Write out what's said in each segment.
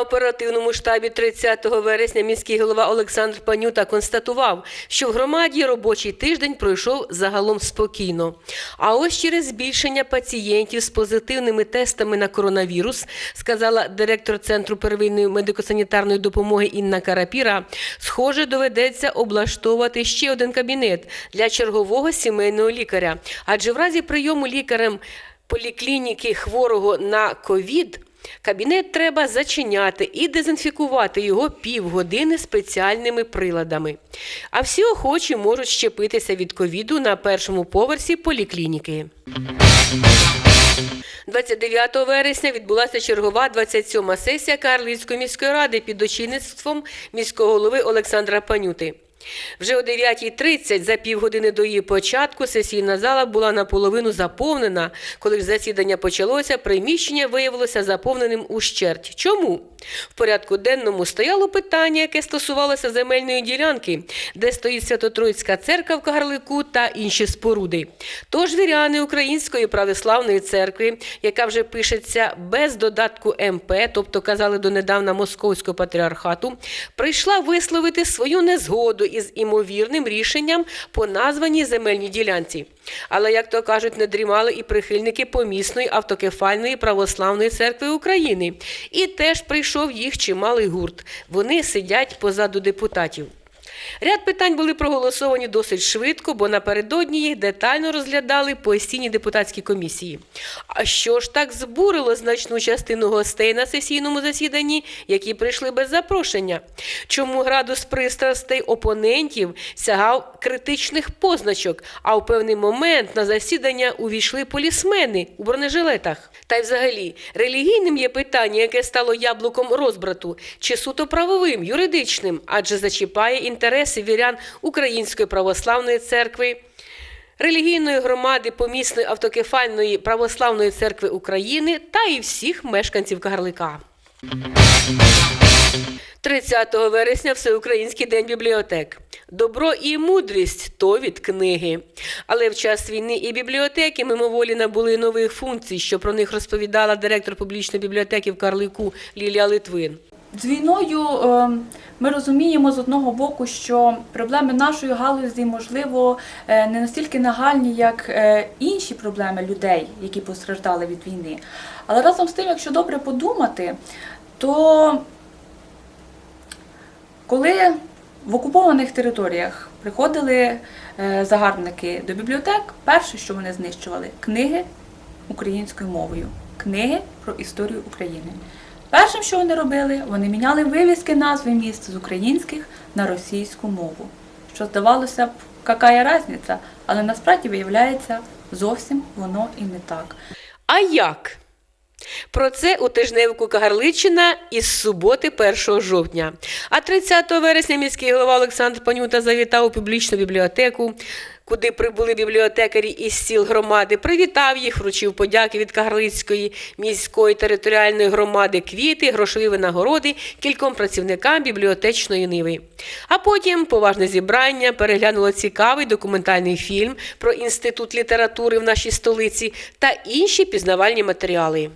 Оперативному штабі 30 вересня міський голова Олександр Панюта констатував, що в громаді робочий тиждень пройшов загалом спокійно. А ось через збільшення пацієнтів з позитивними тестами на коронавірус, сказала директор Центру первинної медико-санітарної допомоги Інна Карапіра, схоже, доведеться облаштовувати ще один кабінет для чергового сімейного лікаря. Адже в разі прийому лікарем поліклініки хворого на ковід. Кабінет треба зачиняти і дезінфікувати його півгодини спеціальними приладами. А всі охочі можуть щепитися від ковіду на першому поверсі поліклініки. 29 вересня відбулася чергова 27-ма сесія Карлицької міської ради під очільництвом міського голови Олександра Панюти. Вже о 9.30, за півгодини до її початку, сесійна зала була наполовину заповнена. Коли ж засідання почалося, приміщення виявилося заповненим ущерть. Чому? В порядку денному стояло питання, яке стосувалося земельної ділянки, де стоїть Свято-Троїцька церква в Кагарлику та інші споруди. Тож віряни Української православної церкви, яка вже пишеться без додатку МП, тобто казали донедавна Московського патріархату, прийшла висловити свою незгоду із імовірним рішенням по названій земельній ділянці. Але, як то кажуть, не дрімали і прихильники помісної автокефальної православної церкви України. І теж прийшов їх чималий гурт. Вони сидять позаду депутатів. Ряд питань були проголосовані досить швидко, бо напередодні їх детально розглядали постійні депутатські комісії. А що ж так збурило значну частину гостей на сесійному засіданні, які прийшли без запрошення? Чому градус пристрастей опонентів сягав критичних позначок, а в певний момент на засідання увійшли полісмени у бронежилетах? Та й взагалі, релігійним є питання, яке стало яблуком розбрату, чи суто правовим, юридичним, адже зачіпає інтереси вірян Української православної церкви. Релігійної громади помісної автокефальної православної церкви України та і всіх мешканців Кагарлика. 30 вересня Всеукраїнський день бібліотек. Добро і мудрість то від книги. Але в час війни і бібліотеки мимоволі набули нових функцій, що про них розповідала директор публічної бібліотеки в Карлику Лілія Литвин. З війною е, ми розуміємо з одного боку, що проблеми нашої галузі, можливо, е, не настільки нагальні, як е, інші проблеми людей, які постраждали від війни. Але разом з тим, якщо добре подумати, то коли в окупованих територіях приходили е, загарбники до бібліотек, перше, що вони знищували, книги українською мовою, книги про історію України. Першим, що вони робили, вони міняли вивіски назви міст з українських на російську мову. Що здавалося б, яка різниця, але насправді виявляється, зовсім воно і не так. А як? Про це у тижневику Кагарличина із суботи 1 жовтня. А 30 вересня міський голова Олександр Панюта завітав у публічну бібліотеку, куди прибули бібліотекарі із сіл громади, привітав їх, вручив подяки від Кагарлицької міської територіальної громади, квіти, грошові винагороди кільком працівникам бібліотечної ниви. А потім поважне зібрання переглянуло цікавий документальний фільм про інститут літератури в нашій столиці та інші пізнавальні матеріали.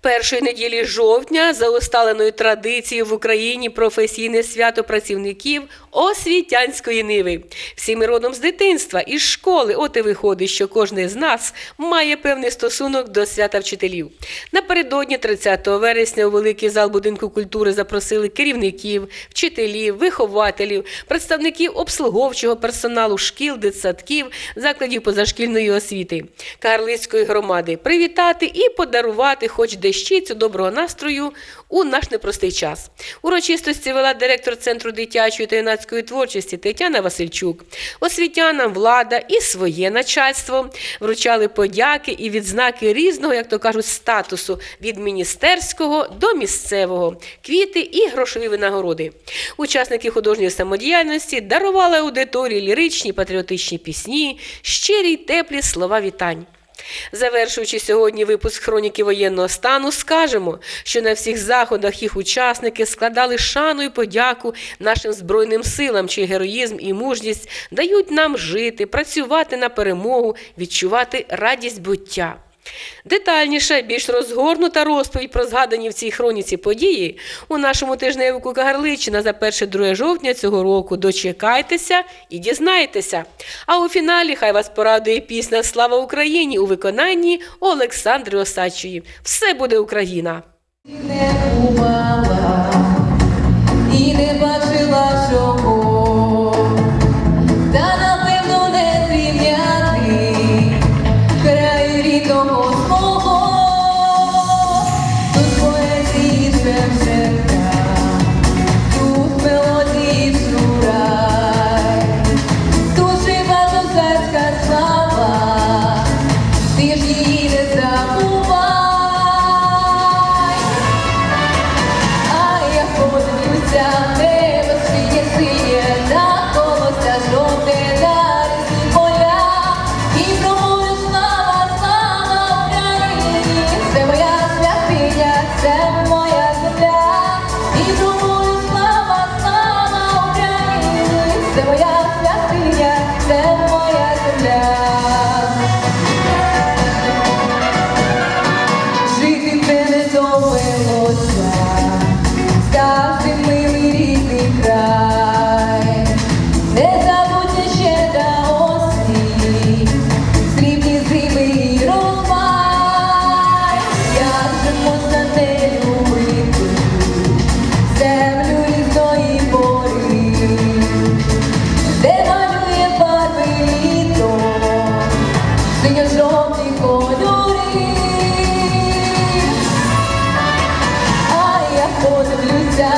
Першої неділі жовтня за усталеною традицією в Україні професійне свято працівників освітянської ниви. Всі ми родом з дитинства, із школи. От і виходить, що кожен з нас має певний стосунок до свята вчителів. Напередодні 30 вересня у великий зал будинку культури запросили керівників, вчителів, вихователів, представників обслуговчого персоналу шкіл, дитсадків, закладів позашкільної освіти Карлицької громади привітати і подарувати хоч дещицю доброго настрою у наш непростий час. Урочистості вела директор Центру дитячої та юнацької творчості Тетяна Васильчук. Освітянам влада і своє начальство вручали подяки і відзнаки різного, як то кажуть, статусу від міністерського до місцевого, квіти і грошові винагороди. Учасники художньої самодіяльності дарували аудиторії ліричні патріотичні пісні, щирі й теплі слова вітань. Завершуючи сьогодні випуск хроніки воєнного стану, скажемо, що на всіх заходах їх учасники складали шану і подяку нашим збройним силам, чий героїзм і мужність дають нам жити, працювати на перемогу, відчувати радість буття. Детальніше, більш розгорнута розповідь про згадані в цій хроніці події у нашому тижневику Кагарличина за 1-2 жовтня цього року. Дочекайтеся і дізнайтеся. А у фіналі хай вас порадує пісня Слава Україні у виконанні Олександри Осадчої. Все буде Україна! не синьо-жовті кольори. А я подивлюся